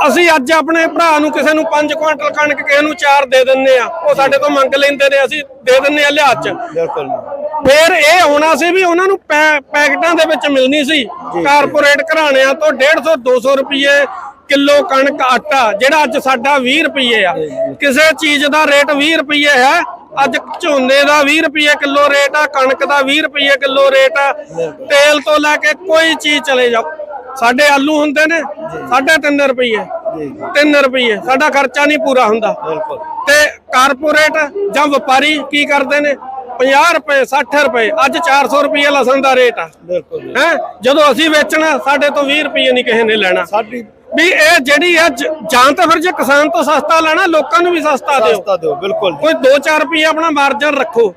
ਅਸੀਂ ਅੱਜ ਆਪਣੇ ਭਰਾ ਨੂੰ ਕਿਸੇ ਨੂੰ 5 ਕੁਇੰਟਲ ਕਣਕ ਕਿਸੇ ਨੂੰ 4 ਦੇ ਦਿੰਨੇ ਆ ਉਹ ਸਾਡੇ ਤੋਂ ਮੰਗ ਲੈਂਦੇ ਨੇ ਅਸੀਂ ਦੇ ਦਿੰਨੇ ਆ ਲਿਹਾਜ਼ ਚ। ਬਿਲਕੁਲ ਫਿਰ ਇਹ ਹੋਣਾ ਸੀ ਵੀ ਉਹਨਾਂ ਨੂੰ ਪੈਕਟਾਂ ਦੇ ਵਿੱਚ ਮਿਲਣੀ ਸੀ। ਕਾਰਪੋਰੇਟ ਘਰਾਣਿਆਂ ਤੋਂ 150 200 ਰੁਪਏ ਕਿਲੋ ਕਣਕ ਆਟਾ ਜਿਹੜਾ ਅੱਜ ਸਾਡਾ 20 ਰੁਪਏ ਆ। ਕਿਸੇ ਚੀਜ਼ ਦਾ ਰੇਟ 20 ਰੁਪਏ ਹੈ ਅੱਜ ਝੋਨੇ ਦਾ 20 ਰੁਪਏ ਕਿਲੋ ਰੇਟ ਆ ਕਣਕ ਦਾ 20 ਰੁਪਏ ਕਿਲੋ ਰੇਟ ਆ ਤੇਲ ਤੋਂ ਲੈ ਕੇ ਕੋਈ ਚੀਜ਼ ਚਲੇ ਜਾਓ। ਸਾਡੇ ਆਲੂ ਹੁੰਦੇ ਨੇ ਸਾਢੇ 3 ਰੁਪਏ 3 ਰੁਪਏ ਸਾਡਾ ਖਰਚਾ ਨਹੀਂ ਪੂਰਾ ਹੁੰਦਾ। ਤੇ ਕਾਰਪੋਰੇਟ ਜਾਂ ਵਪਾਰੀ ਕੀ ਕਰਦੇ ਨੇ? 50 ਰੁਪਏ 60 ਰੁਪਏ ਅੱਜ 400 ਰੁਪਏ ਲਸਣ ਦਾ ਰੇਟ ਆ। ਬਿਲਕੁਲ ਹੈ ਜਦੋਂ ਅਸੀਂ ਵੇਚਣਾ ਸਾਡੇ ਤੋਂ 20 ਰੁਪਏ ਨਹੀਂ ਕਿਸੇ ਨੇ ਲੈਣਾ। ਸਾਡੀ ਵੀ ਇਹ ਜਿਹੜੀ ਹੈ ਜ- ਜਾਂ ਤਾਂ ਫਿਰ ਜੇ ਕਿਸਾਨ ਤੋਂ ਸਸਤਾ ਲੈਣਾ ਲੋਕਾਂ ਨੂੰ ਵੀ ਸਸਤਾ ਦਿਓ। ਰਸਤਾ ਦਿਓ ਬਿਲਕੁਲ ਕੋਈ 2-4 ਰੁਪਏ ਆਪਣਾ ਮਾਰਜਨ ਰੱਖੋ।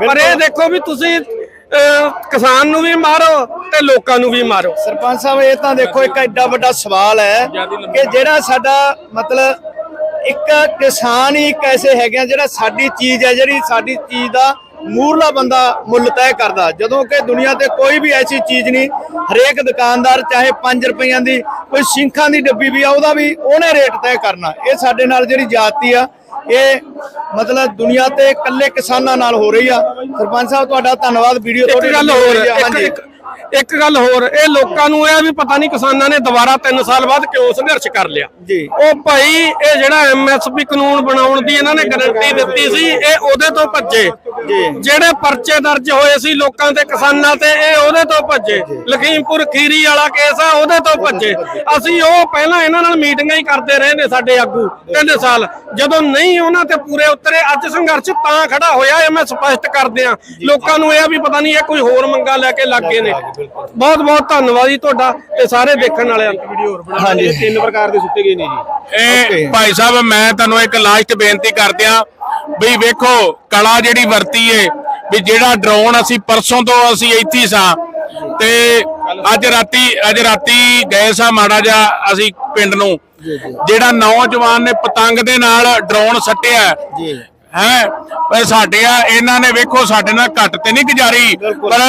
ਪਰ ਇਹ ਦੇਖੋ ਵੀ ਤੁਸੀਂ ਅਹ, ਕਿਸਾਨ ਨੂੰ ਵੀ ਮਾਰੋ ਤੇ ਲੋਕਾਂ ਨੂੰ ਵੀ ਮਾਰੋ। ਸਰਪੰਚ ਸਾਹਿਬ ਇਹ ਤਾਂ ਦੇਖੋ ਇੱਕ ਐਡਾ ਵੱਡਾ ਸਵਾਲ ਹੈ ਕਿ ਜਿਹੜਾ ਸਾਡਾ ਮਤਲਬ ਇੱਕ ਕਿਸਾਨ ਹੀ ਇੱਕ ਐਸੇ ਹੈਗੇ ਆ ਜਿਹੜਾ ਸਾਡੀ ਚੀਜ਼ ਹੈ ਜਿਹੜੀ ਸਾਡੀ ਚੀਜ਼ ਦਾ ਮੂਰਲਾ ਬੰਦਾ ਮੁੱਲ ਤੈਅ ਕਰਦਾ। ਜਦੋਂ ਕਿ ਦੁਨੀਆ ਤੇ ਕੋਈ ਵੀ ਐਸੀ ਚੀਜ਼ ਨਹੀਂ ਹਰੇਕ ਦੁਕਾਨਦਾਰ ਚਾਹੇ 5 ਰੁਪਈਆਂ ਦੀ ਕੋਈ ਸਿੰਖਾਂ ਦੀ ਡੱਬੀ ਵੀ ਆ ਉਹਦਾ ਵੀ ਉਹਨੇ ਰੇਟ ਤੈਅ ਕਰਨਾ। ਇਹ ਸਾਡੇ ਨਾਲ ਜਿਹੜੀ ਜਾਤੀ ਆ ਇਹ ਮਤਲਬ ਦੁਨੀਆ ਤੇ ਇਕੱਲੇ ਕਿਸਾਨਾਂ ਨਾਲ ਹੋ ਰਹੀ ਆ। ਸਰਪੰਚ ਸਾਹਿਬ ਤੁਹਾਡਾ ਧੰਨਵਾਦ ਵੀਡੀਓ ਗੱਲ ਹੋ ਰਹੀ ਆ। ਹਾਂਜੀ। ਇੱਕ ਗੱਲ ਹੋਰ ਇਹ ਲੋਕਾਂ ਨੂੰ ਇਹ ਵੀ ਪਤਾ ਨਹੀਂ ਕਿਸਾਨਾਂ ਨੇ ਦੁਬਾਰਾ 3 ਸਾਲ ਬਾਅਦ ਕਿਉਂ ਸੰਘਰਸ਼ ਕਰ ਲਿਆ। ਜੀ। ਉਹ ਭਾਈ ਇਹ ਜਿਹੜਾ ਐਮਐਸਪੀ ਕਾਨੂੰਨ ਬਣਾਉਣ ਦੀ ਇਹਨਾਂ ਨੇ ਗਾਰੰਟੀ ਦਿੱਤੀ ਸੀ ਇਹ ਉਹਦੇ ਤੋਂ ਭੱਜੇ। ਜਿਹੜੇ ਪਰਚੇ ਦਰਜ ਹੋਏ ਸੀ ਲੋਕਾਂ ਤੇ ਕਿਸਾਨਾਂ ਤੇ ਇਹ ਉਹਦੇ ਤੋਂ ਭੱਜੇ। ਲਖੀਮਪੁਰ ਖੀਰੀ ਵਾਲਾ ਕੇਸ ਆ ਉਹਦੇ ਤੋਂ ਭੱਜੇ। ਅਸੀਂ ਉਹ ਪਹਿਲਾਂ ਇਹਨਾਂ ਨਾਲ ਮੀਟਿੰਗਾਂ ਹੀ ਕਰਦੇ ਰਹੇ ਨੇ ਸਾਡੇ ਆਗੂ ਤਿੰਨ ਸਾਲ ਜਦੋਂ ਨਹੀਂ ਉਹਨਾਂ ਤੇ ਪੂਰੇ ਉਤਰੇ ਅੱਜ ਸੰਘਰਸ਼ ਤਾਂ ਖੜਾ ਹੋਇਆ ਇਹ ਮੈਂ ਸਪਸ਼ਟ ਕਰਦੇ ਆ ਲੋਕਾਂ ਨੂੰ ਇਹ ਵੀ ਪਤਾ ਨਹੀਂ ਇਹ ਕੋਈ ਹੋਰ ਮੰਗਾ ਲੈ ਕੇ ਲੱਗੇ ਨੇ। ਬਹੁਤ ਬਹੁਤ ਧੰਨਵਾਦ ਜੀ ਤੁਹਾਡਾ ਤੇ ਸਾਰੇ ਦੇਖਣ ਵਾਲਿਆਂ ਦਾ ਹਾਂਜੀ। ਤਿੰਨ ਪ੍ਰਕਾਰ ਦੇ ਸੁੱਤੇ ਗਏ ਨੇ ਜੀ। ਇਹ ਭਾਈ ਸਾਹਿਬ ਮੈਂ ਤੁਹਾਨੂੰ ਇੱਕ ਲਾਸਟ ਬੇਨਤੀ ਕਰਦਿਆਂ ਵੀ ਵੇਖੋ ਕਲਾ ਜਿਹੜੀ ਵਰਤੀ ਏ ਵੀ ਜਿਹੜਾ ਡਰੋਨ ਅਸੀਂ ਪਰਸੋਂ ਤੋਂ ਅਸੀਂ ਇੱਥੇ ਸਾਂ ਤੇ ਅੱਜ ਰਾਤੀ ਅੱਜ ਰਾਤੀ ਗਏ ਸਾਂ ਮਾੜਾ ਜਿਹਾ ਅਸੀਂ ਪਿੰਡ ਨੂੰ। ਜਿਹੜਾ ਨੌਜਵਾਨ ਨੇ ਪਤੰਗ ਦੇ ਨਾਲ ਡਰੋਨ ਸੱਟਿਆ ਜੀ। ਹੈ। ਪਰ ਸਾਡੇ ਆ ਇਹਨਾਂ ਨੇ ਵੇਖੋ ਸਾਡੇ ਨਾਲ ਘੱਟ ਤੇ ਨਹੀਂ ਗੁਜ਼ਾਰੀ। ਪਰ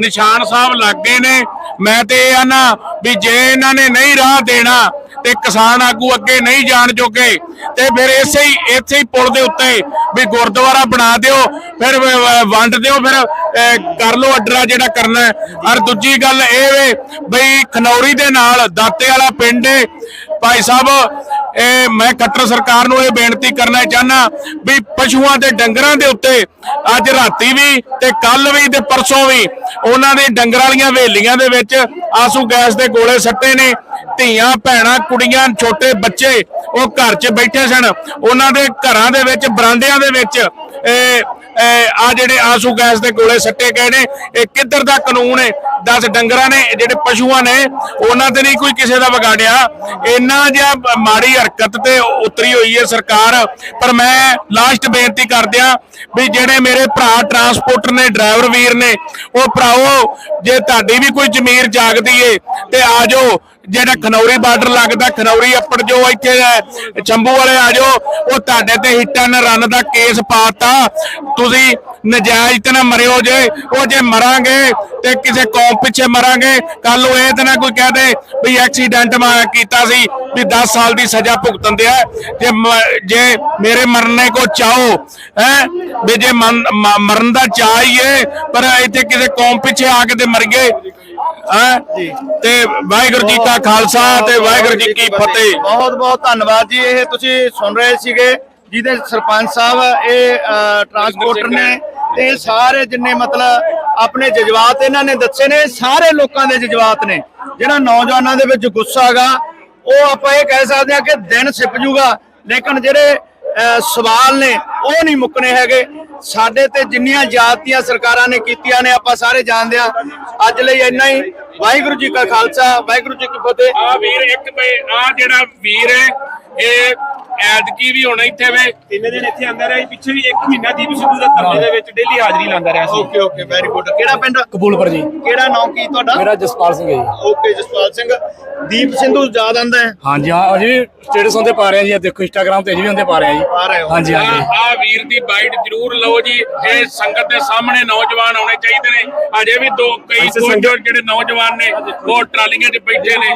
ਨਿਸ਼ਾਨ ਸਾਹਿਬ ਲੱਗੇ ਨੇ। ਮੈਂ ਤੇ ਇਹ ਆ ਨਾ ਵੀ ਜੇ ਇਹਨਾਂ ਨੇ ਨਹੀਂ ਰਾਹ ਦੇਣਾ ਤੇ ਕਿਸਾਨ ਆਗੂ ਅੱਗੇ ਨਹੀਂ ਜਾਣ ਜੋਗੇ ਤੇ ਫਿਰ ਇਸੇ ਹੀ ਇੱਥੇ ਹੀ ਪੁਲ ਦੇ ਉੱਤੇ ਵੀ ਗੁਰਦੁਆਰਾ ਬਣਾ ਦਿਓ ਫਿਰ ਵੰਡ ਦਿਓ ਫਿਰ ਕਰ ਲਓ ਅੱਡਰਾ ਜਿਹੜਾ ਕਰਨਾ। ਔਰ ਦੂਜੀ ਗੱਲ ਇਹ ਵੇ ਬਈ ਖਨੌਰੀ ਦੇ ਨਾਲ ਦਾਤੇ ਵਾਲਾ ਪਿੰਡ ਭਾਈ ਸਾਹਿਬ, ਇਹ ਮੈਂ ਖੱਟਰ ਸਰਕਾਰ ਨੂੰ ਇਹ ਬੇਨਤੀ ਕਰਨਾ ਚਾਹਨਾ ਵੀ ਪਸ਼ੂਆਂ ਤੇ ਡੰਗਰਾਂ ਦੇ ਉੱਤੇ ਅੱਜ ਰਾਤੀ ਵੀ ਤੇ ਕੱਲ ਵੀ ਤੇ ਪਰਸੋਂ ਵੀ ਉਹਨਾਂ ਦੇ ਡੰਗਰ ਵਾਲੀਆਂ ਹਵੇਲੀਆਂ ਦੇ ਵਿੱਚ ਆਸੂ ਗੈਸ ਦੇ ਗੋਲੇ ਸੱਟੇ ਨੇ, ਧੀਆਂ, ਭੈਣਾਂ, ਕੁੜੀਆਂ, ਛੋਟੇ ਬੱਚੇ ਉਹ ਘਰ 'ਚ ਬੈਠੇ ਸਨ। ਉਹਨਾਂ ਦੇ ਘਰਾਂ ਦੇ ਵਿੱਚ ਬਰਾਂਡਿਆਂ ਦੇ ਵਿੱਚ ਆ ਜਿਹੜੇ ਆਸੂ ਗੈਸ ਦੇ ਗੋਲੇ ਸੱਟੇ ਗਏ ਨੇ, ਇਹ ਕਿੱਧਰ ਦਾ ਕਾਨੂੰਨ ਹੈ? 10 ਡੰਗਰਾਂ ਨੇ ਜਿਹੜੇ ਪਸ਼ੂਆਂ ਨੇ ਉਹਨਾਂ ਤੇ ਨਹੀਂ ਕੋਈ ਕਿਸੇ ਦਾ ਵਿਗਾੜਿਆ। ਇੰਨਾ ਜਿਹਾ ਮਾੜੀ ਹਰਕਤ ਤੇ ਉਤਰੀ ਹੋਈ ਹੈ ਸਰਕਾਰ। ਪਰ ਮੈਂ ਲਾਸਟ ਬੇਨਤੀ ਕਰਦਿਆਂ ਵੀ ਜਿਹੜੇ ਮੇਰੇ ਭਰਾ ਟਰਾਂਸਪੋਰਟਰ ਨੇ ਡਰਾਈਵਰ ਵੀਰ ਨੇ ਉਹ ਭਰਾਓ ਜੇ ਤੁਹਾਡੀ ਵੀ ਕੋਈ ਜ਼ਮੀਰ ਜਾਗਦੀ ਏ ਤੇ ਆ ਜਾਓ। ਜਿਹੜਾ ਖਨੌਰੀ ਬਾਰਡਰ ਲੱਗਦਾ ਖਨੌਰੀ ਅੱਪੜ ਜੋ ਇੱਥੇ ਹੈ, ਚੰਬੂ ਵਾਲੇ ਆ ਜਾਓ। ਉਹ ਤੁਹਾਡੇ ਤੇ ਹਿੱਟਾਂ ਨਾਲ ਰਨ ਦਾ ਕੇਸ ਪਾਤਾ। ਤੁਸੀਂ ਨਜਾਇਜ਼ ਤੇ ਨਾ ਮਰਿਓ ਜੇ। ਉਹ ਜੇ ਮਰਾਂਗੇ ਤੇ ਕਿਸੇ ਕੌਮ ਪਿੱਛੇ ਮਰਾਂਗੇ। ਕੱਲ ਨੂੰ ਇਹ ਤੇ ਨਾ ਕੋਈ ਕਹਿ ਦੇ ਵੀ ਐਕਸੀਡੈਂਟ ਮੈਂ ਕੀਤਾ ਸੀ ਵੀ 10 ਸਾਲ ਦੀ ਸਜ਼ਾ ਭੁਗਤਣ ਦਿਆ। ਜੇ ਜੇ ਮੇਰੇ ਮਰਨੇ ਕੋ ਚਾਹੋ ਹੈ? ਵੀ ਜੇ ਮਰਨ ਦਾ ਚਾਹੀਏ ਪਰ ਇੱਥੇ ਕਿਸੇ ਕੌਮ ਪਿੱਛੇ ਆ ਕੇ ਤੇ ਮਰ ਗਏ। ਹੈਂ? ਤੇ ਵਾਹਿਗੁਰੂ ਜੀ ਕਾ ਖਾਲਸਾ ਤੇ ਵਾਹਿਗੁਰੂ ਜੀ ਕੀ ਫਤਿਹ। ਬਹੁਤ ਬਹੁਤ ਧੰਨਵਾਦ ਜੀ। ਇਹ ਤੁਸੀਂ ਸੁਣ ਰਹੇ ਸੀਗੇ ਜਿਹਦੇ ਸਰਪੰਚ ਸਾਹਿਬ ਇਹ ਟਰਾਂਸਪੋਰਟਰ ਨੇ ਤੇ ਇਹ ਸਾਰੇ ਜਿੰਨੇ ਮਤਲਬ ਆਪਣੇ ਜਜ਼ਬਾਤ ਇਹਨਾਂ ਨੇ ਦੱਸੇ ਨੇ ਸਾਰੇ ਲੋਕਾਂ ਦੇ ਜਜ਼ਬਾਤ ਨੇ। ਜਿਹੜਾ ਨੌਜਵਾਨਾਂ ਦੇ ਵਿੱਚ ਗੁੱਸਾ ਹੈਗਾ ਉਹ ਆਪਾਂ ਇਹ ਕਹਿ ਸਕਦੇ ਹਾਂ ਕਿ ਦਿਨ ਛਿਪ ਜੂਗਾ ਲੇਕਿਨ ਜਿਹੜੇ ਅਹ, ਸਵਾਲ ਨੇ ਉਹ ਨਹੀਂ ਮੁੱਕਣੇ ਹੈਗੇ। ਸਾਡੇ ਤੇ ਜਿੰਨੀਆਂ ਜਾਤੀਆਂ ਸਰਕਾਰਾਂ ਨੇ ਕੀਤੀਆਂ ਨੇ ਆਪਾਂ ਸਾਰੇ ਜਾਣਦੇ ਹਾਂ। ਅੱਜ ਲਈ ਇੰਨਾ ਹੀ। ਵਾਹਿਗੁਰੂ ਜੀ ਕਾ ਖਾਲਸਾ ਵਾਹਿਗੁਰੂ ਜੀ ਕੀ ਫਤਿਹ। ਆ ਵੀਰ ਇੱਕ ਆ ਜਿਹੜਾ ਵੀਰ ਹੈ ਇਹ ਐਤਕੀ ਵੀ ਹੁਣ ਇੱਥੇ ਵੇ। ਤਿੰਨ ਦਿਨ ਇੱਥੇ ਆਂਦਾ ਰਿਹਾ ਪਿੱਛੇ ਵੀ ਇੱਕ ਮਹੀਨਾ ਦੀਪ ਸਿੱਧੂ ਦਾ ਧਰਨੇ ਦੇ ਵਿੱਚ ਡੇਲੀ ਹਾਜ਼ਰੀ ਲਾਉਂਦਾ ਰਿਹਾ ਸੀ। ਓਕੇ ਓਕੇ ਵੈਰੀ ਗੁੱਡ ਕਿਹੜਾ ਪਿੰਡ? ਕਬੂਲਪੁਰ ਜੀ। ਕਿਹੜਾ ਨਾਮ ਕੀ ਤੁਹਾਡਾ? ਮੇਰਾ ਜਸਪਾਲ ਸਿੰਘ ਹੈ ਜੀ। ਓਕੇ ਜਸਪਾਲ ਸਿੰਘ। ਦੀਪ ਸਿੰਧੂ ਯਾਦ ਆਂਦਾ ਹੈ? ਹਾਂਜੀ ਹਾਂ ਅਜੇ ਸਟੇਟਸ ਹੁੰਦੇ ਪਾ ਰਹੇ ਆ ਜੀ ਦੇਖੋ ਇੰਸਟਾਗ੍ਰਾਮ ਤੇ ਅਜੇ ਵੀ ਹੁੰਦੇ ਪਾ ਰਹੇ ਆ ਜੀ। ਆ ਰਹੇ ਹੋ। ਹਾਂਜੀ ਹਾਂਜੀ। ਆ ਵੀਰ ਦੀ ਬਾਈਟ ਜ਼ਰੂਰ ਲਓ ਜੀ ਇਹ ਸੰਗਤ ਦੇ ਸਾਹਮਣੇ ਨੌਜਵਾਨ ਆਉਣੇ ਚਾਹੀਦੇ ਨੇ। ਅਜੇ ਵੀ ਦੋ ਕਈ ਕੁਝ ਜਿਹੜੇ ਨੌਜਵਾਨ ਨੇ ਉਹ ਟਰਾਲੀਆਂ 'ਚ ਬੈਠੇ ਨੇ।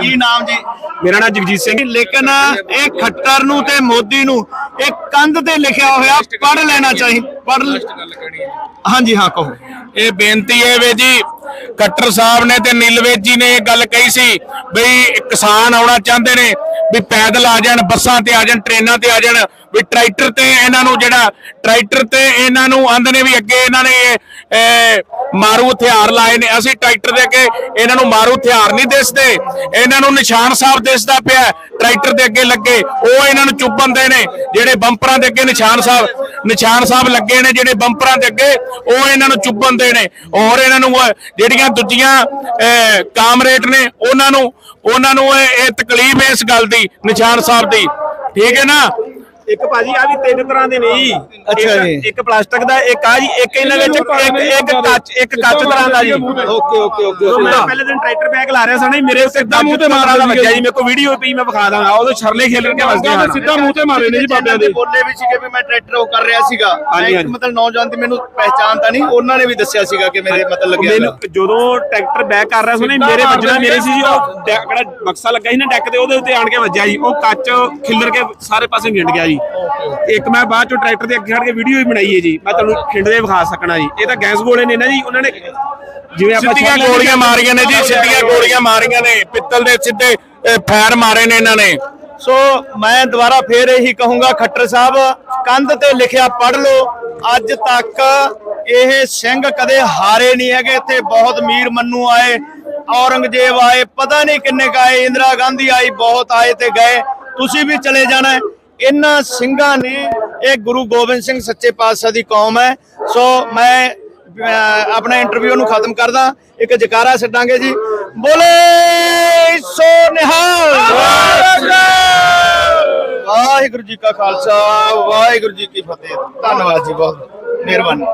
ਕੀ ਨਾਮ ਜੀ? ਮੇਰਾ ਨਾਮ ਜਗਜੀਤ ਸਿੰਘ ਲੇਕਿਨ ਇਹ ਖੱਟਰ ਨੂੰ ਤੇ ਮੋਦੀ ਨੂੰ ਇਹ ਕੰਧ ਤੇ ਲਿਖਿਆ ਹੋਇਆ ਪੜ ਲੈਣਾ ਚਾਹੀਦਾ ਪੜ ਹਾਂਜੀ ਹਾਂ ਕਹੋ। ਇਹ ਬੇਨਤੀ ਹੈ ਵੇ ਜੀ ਕੱਟਰ ਸਾਹਿਬ ਨੇ ਤੇ ਨੀਲਵੇਦ ਜੀ ਨੇ ਇਹ ਗੱਲ ਕਹੀ ਸੀ ਬਈ ਕਿਸਾਨ ਆਉਣਾ ਚਾਹੁੰਦੇ ਨੇ ਵੀ ਪੈਦਲ ਆ ਜਾਣ ਬੱਸਾਂ ਤੇ ਆ ਜਾਣ ਟ੍ਰੇਨਾਂ ਤੇ ਆ ਜਾਣ। ਵੀ ਟਰੈਕਟਰ ਤੇ ਇਹਨਾਂ ਨੂੰ ਜਿਹੜਾ ਟਰੈਕਟਰ ਤੇ ਇਹਨਾਂ ਨੂੰ ਆਂਦੇ ਨੇ ਵੀ ਅੱਗੇ ਇਹਨਾਂ ਨੇ ਮਾਰੂ ਹਥਿਆਰ ਲਾਏ ਨੇ। ਅਸੀਂ ਟਰੈਕਟਰ ਦੇ ਅੱਗੇ ਇਹਨਾਂ ਨੂੰ ਮਾਰੂ ਹਥਿਆਰ ਨਹੀਂ ਦਿਸਦੇ। ਇਹਨਾਂ ਨੂੰ ਨਿਸ਼ਾਨ ਸਾਹਿਬ ਦਿਸਦਾ ਪਿਆ ਟਰੈਕਟਰ ਦੇ ਅੱਗੇ ਲੱਗੇ। ਉਹ ਇਹਨਾਂ ਨੂੰ ਚੁੱਭਣ ਦੇ ਨੇ ਜਿਹੜੇ ਬੰਪਰਾਂ ਦੇ ਅੱਗੇ ਨਿਸ਼ਾਨ ਸਾਹਿਬ ਨਿਸ਼ਾਨ ਸਾਹਿਬ ਲੱਗੇ ਨੇ ਜਿਹੜੇ ਬੰਪਰਾਂ ਦੇ ਅੱਗੇ ਉਹ ਇਹਨਾਂ ਨੂੰ ਚੁੱਭਣ ਦੇ ਨੇ। ਔਰ ਇਹਨਾਂ ਨੂੰ ਜਿਹੜੀਆਂ ਦੂਜੀਆਂ ਅਹ, ਕਾਮਰੇਟ ਨੇ ਉਹਨਾਂ ਨੂੰ ਉਹਨਾਂ ਨੂੰ ਇਹ ਇਹ ਤਕਲੀਫ ਹੈ ਇਸ ਗੱਲ ਦੀ ਨਿਸ਼ਾਨ ਸਾਹਿਬ ਦੀ। ਠੀਕ ਹੈ ਨਾ? ਇੱਕ ਭਾਜੀ ਆ ਵੀ ਤਿੰਨ ਤਰ੍ਹਾਂ ਦੇ ਨੇ ਜੀ। ਅੱਛਾ ਇੱਕ- ਜੀ। ਇੱਕ ਪਲਾਸਟਿਕ ਦਾ ਇੱਕ ਆ ਜੀ ਇੱਕ ਇਹਨਾਂ ਵਿੱਚ ਇੱਕ ਇੱਕ ਕੱਚ ਇੱਕ ਕੱਚ ਤਰ੍ਹਾਂ ਦਾ ਜੀ। ਓਕੇ ਓਕੇ ਓਕੇ ਮੈਂ ਪਹਿਲੇ ਦਿਨ ਟਰੈਕਟਰ ਬੈਗ ਲਾ ਰਿਹਾ ਸੀ ਨਾ ਜੀ, ਮੇਰੇ ਉੱਤੇ ਸਿੱਧਾ ਮੂੰਹ ਤੇ ਮਾਰਾ ਦਾ ਵੱਜਿਆ ਜੀ ਮੇਰੇ ਕੋਲ ਵੀਡੀਓ ਪਈ ਮੈਂ ਵਿਖਾ ਦਾਂਗਾ ਉਦੋਂ ਛਰਲੇ ਖੇਲ ਕੇ ਵੱਜਦੇ ਹਨ ਸਿੱਧਾ ਮੂੰਹ ਤੇ ਮਾਰੇ ਨੇ ਜੀ ਬਾਬਿਆਂ ਦੇ। ਬੋਲੇ ਵੀ ਸੀਗੇ ਵੀ ਮੈਂ ਟਰੈਕਟਰ ਉਹ ਕਰ ਰਿਹਾ ਸੀਗਾ ਇੱਕ। ਮਤਲਬ ਨੌਜਵਾਨ ਦੀ ਮੈਨੂੰ ਪਹਿਚਾਨ ਤਾਂ ਨਹੀਂ ਉਹਨਾਂ ਨੇ ਵੀ ਦੱਸਿਆ ਸੀਗਾ ਕਿ ਮੇਰੇ ਮਤਲਬ ਲੱਗਿਆ ਮੈਨੂੰ ਜਦੋਂ ਟਰੈਕਟਰ ਬੈਕ ਕਰ ਰਿਹਾ ਸੀ ਨਾ ਮੇਰੇ ਵੱਜਣਾ ਮੇਰੇ ਸੀ ਜੀ ਉਹ ਜਿਹੜਾ ਬਕਸਾ ਲੱਗਾ ਸੀ ਨਾ ਡੈਕ ਤੇ ਉਹਦੇ ਉੱਤੇ ਆਣ ਕੇ ਵੱਜਿਆ ਜੀ ਉਹ ਕੱਚ ਖਿੱਲਰ ਕੇ ਸਾਰੇ ਪਾਸੇ ਗਿੰਡ ਗਿਆ ਜੀ। ਇੱਕ ਮੈਂ ਬਾਅਦ ਚੋਂ ਟਰੈਕਟਰ ਦੇ ਅੱਗੇ ਖੜ ਕੇ ਵੀਡੀਓ ਵੀ ਬਣਾਈ ਹੈ ਜੀ। ਮੈਂ ਤੁਹਾਨੂੰ ਖਿੰਡਦੇ ਵਿਖਾ ਸਕਣਾ ਜੀ। ਇਹ ਤਾਂ ਗੈਸ ਗੋਲੇ ਨੇ ਨਾ ਜੀ ਉਹਨਾਂ ਨੇ ਜਿਵੇਂ ਆਪਾਂ ਸਿੱਧੀਆਂ ਗੋਲੀਆਂ ਮਾਰੀਆਂ ਨੇ ਜੀ ਸਿੱਧੀਆਂ ਗੋਲੀਆਂ ਮਾਰੀਆਂ ਨੇ। ਪਿੱਤਲ ਦੇ ਸਿੱਧੇ ਫੈਰ ਮਾਰੇ ਨੇ ਇਹਨਾਂ ਨੇ। ਸੋ ਮੈਂ ਦੁਬਾਰਾ ਫੇਰ ਇਹੀ ਕਹੂੰਗਾ ਖੱਟਰ ਸਾਹਿਬ ਕੰਧ ਤੇ ਲਿਖਿਆ ਪੜ ਲਓ। ਅੱਜ ਤੱਕ ਇਹ ਸਿੰਘ ਕਦੇ ਹਾਰੇ ਨਹੀਂ ਹੈਗੇ। ਇੱਥੇ ਬਹੁਤ ਮੀਰ ਮੰਨੂ ਆਏ ਔਰੰਗਜ਼ੇਬ ਆਏ ਪਤਾ ਨਹੀਂ ਕਿੰਨੇ ਕੁ ਆਏ। ਇੰਦਰਾ ਗਾਂਧੀ ਆਈ ਬਹੁਤ ਆਏ ਤੇ ਗਏ। ਤੁਸੀਂ ਵੀ ਚਲੇ ਜਾਣਾ। ਇਹਨਾਂ ਸਿੰਘਾਂ ਨੇ ਇਹ ਗੁਰੂ ਗੋਬਿੰਦ ਸਿੰਘ ਸੱਚੇ ਪਾਤਸ਼ਾਹ ਦੀ ਕੌਮ ਹੈ। ਸੋ ਮੈਂ ਅਹ, ਇੰਟਰਵਿਊ ਨੂੰ ਖਤਮ ਕਰਦਾ। ਇੱਕ ਜਕਾਰਾ ਛੱਡਾਂਗੇ ਜੀ। ਬੋਲੇ ਸੋ ਨਿਹਾਲ। ਵਾਹਿਗੁਰੂ ਜੀ ਕਾ ਖਾਲਸਾ ਵਾਹਿਗੁਰੂ ਜੀ ਕੀ ਫਤਿਹ। ਧੰਨਵਾਦ ਜੀ ਬਹੁਤ। ਮਿਹਰਬਾਨੀ।